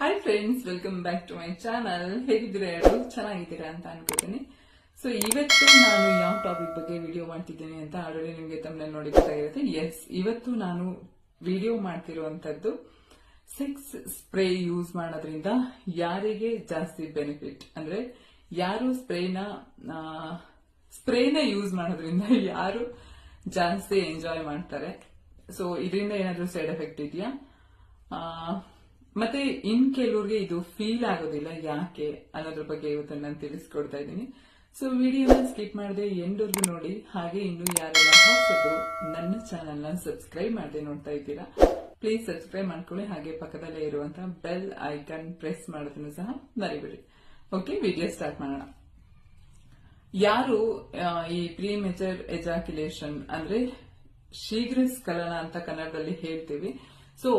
Hi friends welcome back to my channel ಹೇಗಿದ್ದೀರಾ ಯಾರು? ಚೆನ್ನಾಗಿದ್ದೀರಾ ಅಂತ ಅನ್ಕೋತೀನಿ. ಸೊ ಇವತ್ತು ನಾನು ಯಾವ ಟಾಪಿಕ್ ಬಗ್ಗೆ ವಿಡಿಯೋ ಮಾಡ್ತಿದ್ದೀನಿ ಅಂತ ಆಲ್ರೆಡಿ ನಿಮಗೆ ತಮ್ಮ ನೋಡಿ ಗೊತ್ತಾಗಿರುತ್ತೆ. ಎಸ್ ಇವತ್ತು ನಾನು ವಿಡಿಯೋ ಮಾಡ್ತಿರುವಂತದ್ದು ಸೆಕ್ಸ್ ಸ್ಪ್ರೇ ಯೂಸ್ ಮಾಡೋದ್ರಿಂದ ಯಾರಿಗೆ ಜಾಸ್ತಿ ಬೆನಿಫಿಟ್ ಅಂದ್ರೆ ಯಾರು ಸ್ಪ್ರೇನ ಸ್ಪ್ರೇನ ಯೂಸ್ ಮಾಡೋದ್ರಿಂದ ಯಾರು ಜಾಸ್ತಿ ಎಂಜಾಯ್ ಮಾಡ್ತಾರೆ? ಸೊ ಇದರಿಂದ ಏನಾದರೂ ಸೈಡ್ ಎಫೆಕ್ಟ್ ಇದೆಯಾ? ಮತ್ತೆ ಇನ್ ಕೆಲವ್ರಿಗೆ ಇದು ಫೀಲ್ ಆಗೋದಿಲ್ಲ ಯಾಕೆ ಅನ್ನೋದ್ರ ಬಗ್ಗೆ ಇವತ್ತು ನಾನು ತಿಳಿಸ್ಕೊಡ್ತಾ ಇದ್ದೀನಿ. ಸೊ ವಿಡಿಯೋನ ಸ್ಕಿಪ್ ಮಾಡದೆ ಎಂಡ್ವರೆಗೂ ನೋಡಿ, ಹಾಗೆ ಇನ್ನು ಯಾರೆಲ್ಲ ಹೊಸದು ನನ್ನ ಚಾನೆಲ್ನ ಸಬ್ಸ್ಕ್ರೈಬ್ ಮಾಡದೆ ನೋಡ್ತಾ ಇದ್ದೀರಾ ಪ್ಲೀಸ್ ಸಬ್ಸ್ಕ್ರೈಬ್ ಮಾಡ್ಕೊಳ್ಳಿ, ಹಾಗೆ ಪಕ್ಕದಲ್ಲೇ ಇರುವಂತಹ ಬೆಲ್ ಐಕನ್ ಪ್ರೆಸ್ ಮಾಡೋದನ್ನು ಸಹ ಮರಿಬಿಡಿ. ಓಕೆ ವಿಡಿಯೋ ಸ್ಟಾರ್ಟ್ ಮಾಡೋಣ. ಯಾರು ಈ ಪ್ರೀ ಮೇಜರ್ ಎಜಾಕ್ಯುಲೇಷನ್ ಅಂದ್ರೆ ಶೀಘ್ರ ಸ್ಖಲನ ಅಂತ ಕನ್ನಡದಲ್ಲಿ ಹೇಳ್ತೀವಿ. ಸೊ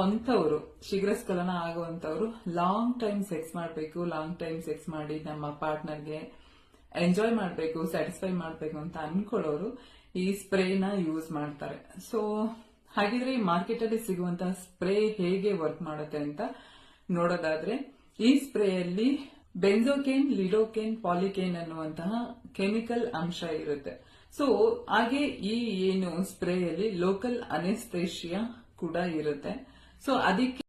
ಅಂತವರು ಶೀಘ್ರಸ್ಖಲನ ಆಗುವಂಥವ್ರು ಲಾಂಗ್ ಟೈಮ್ ಸೆಕ್ಸ್ ಮಾಡಬೇಕು ಲಾಂಗ್ ಟೈಮ್ ಸೆಕ್ಸ್ ಮಾಡಿ ನಮ್ಮ ಪಾರ್ಟ್ನರ್ಗೆ ಎಂಜಾಯ್ ಮಾಡಬೇಕು ಸ್ಯಾಟಿಸ್ಫೈ ಮಾಡಬೇಕು ಅಂತ ಅನ್ಕೊಳ್ಳೋರು ಈ ಸ್ಪ್ರೇನ ಯೂಸ್ ಮಾಡ್ತಾರೆ. ಸೊ ಹಾಗಿದ್ರೆ ಈ ಮಾರ್ಕೆಟ್ ಅಲ್ಲಿ ಸಿಗುವಂತಹ ಸ್ಪ್ರೇ ಹೇಗೆ ವರ್ಕ್ ಮಾಡುತ್ತೆ ಅಂತ ನೋಡೋದಾದ್ರೆ, ಈ ಸ್ಪ್ರೇಯಲ್ಲಿ ಬೆಂಜೋಕೇನ್ ಲಿಡೋಕೇನ್ ಪಾಲಿಕೇನ್ ಅನ್ನುವಂತಹ ಕೆಮಿಕಲ್ ಅಂಶ ಇರುತ್ತೆ. ಸೊ ಹಾಗೆ ಈ ಏನು ಸ್ಪ್ರೇಯಲ್ಲಿ ಲೋಕಲ್ ಅನೆಸ್ಥೇಷಿಯಾ ಕೂಡ ಇರುತ್ತೆ. ಸೊ ಅದಕ್ಕೆ